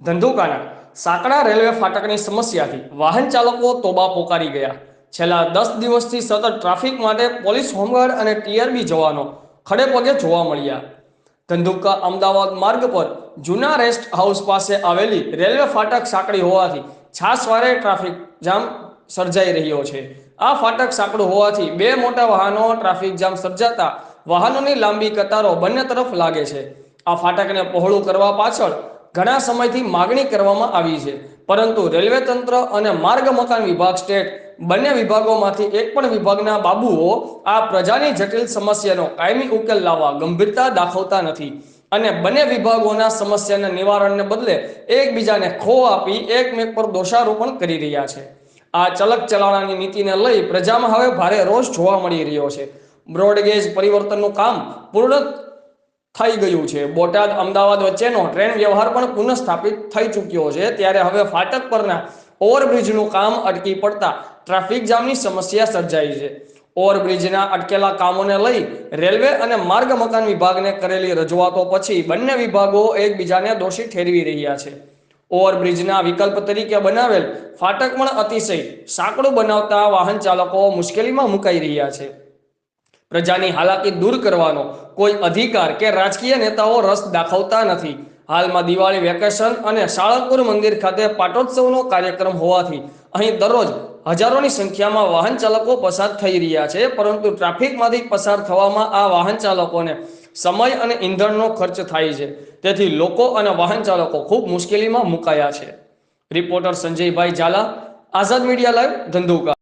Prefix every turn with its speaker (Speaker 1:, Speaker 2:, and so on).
Speaker 1: ધંધુકાના સાંકડા રેલવે ફાટકની સમસ્યાથી વાહન ચાલકો તોબા પોકારી ગયા. છેલ્લા દસ દિવસથી સતત ટ્રાફિક માટે પોલીસ હોમગાર્ડ અને ટીઆરબી જવાનો ખડે પગે જોવા મળ્યા. ધંધુકા અમદાવાદ માર્ગ પર જૂના રેસ્ટ હાઉસ પાસે આવેલી રેલવે ફાટક સાંકડી હોવાથી છાસવારે ટ્રાફિક જામ સર્જાઈ રહ્યો છે. આ ફાટક સાંકડું હોવાથી બે મોટા વાહનો ટ્રાફિક જામ સર્જાતા વાહનોની લાંબી કતારો બંને તરફ લાગે છે. આ ફાટકને પહોળું કરવા પાછળ ઘણા સમયથી માગણી કરવામાં આવી છે. પરંતુ રેલવે તંત્ર અને માર્ગ મકાન વિભાગ સ્ટેટ બંને વિભાગોમાંથી એક પણ વિભાગના બાબુઓ આ પ્રજાની જટિલ સમસ્યાનો કાયમી ઉકેલ લાવવા ગંભીરતા દાખવતા નથી. અને બંને વિભાગોના સમસ્યાના નિવારણને બદલે એકબીજાને ખો આપી એકમેક પર દોષારોપણ કરી રહ્યા છે. આ ચલક ચલાણાની નીતિને લઈ પ્રજામાં હવે ભારે રોષ જોવા મળી રહ્યો છે. બ્રોડગેજ પરિવર્તનનું કામ પૂર્ણ થઈ ગયું છે. બોટાદ, અમદાવાદ વચ્ચેનો ટ્રેન વ્યવહાર પણ પુનઃસ્થાપિત થઈ ચૂક્યો છે. ત્યારે હવે ફાટક પરના ઓવરબ્રિજનું કામ અટકી પડતા ટ્રાફિક જામની સમસ્યા સર્જાઈ છે. ઓવરબ્રિજના અટકેલા કામોને લઈ રેલવે અને માર્ગ મકાન વિભાગને કરેલી રજૂઆતો પછી બંને વિભાગો એકબીજાને દોષી ઠેરવી રહ્યા છે. ઓવરબ્રિજના વિકલ્પ તરીકે બનાવેલ ફાટક પણ અતિશય સાંકડું બનાવતા વાહન ચાલકો મુશ્કેલીમાં મુકાઈ રહ્યા છે. પ્રજાની હાલાકી દૂર કરવાનો કોઈ અધિકાર કે રાજકીય નેતાઓ રસ દાખવતા નથી. હાલમાં દિવાળી વેકેશન અને શાળાપુર મંદિર ખાતે પાટોત્સવનો કાર્યક્રમ હોવાથી અહીં દરરોજ હજારોની સંખ્યામાં વાહન ચાલકો પસાર થઈ રહ્યા છે, પરંતુ ટ્રાફિકમાંથી પસાર થવામાં આ વાહન ચાલકોને સમય અને ઈંધણનો ખર્ચ થાય છે. તેથી લોકો અને વાહન ચાલકો ખૂબ મુશ્કેલીમાં મુકાયા છે. રિપોર્ટર સંજયભાઈ ઝાલા, આઝાદ મીડિયા લાઈવ ધંધુકા.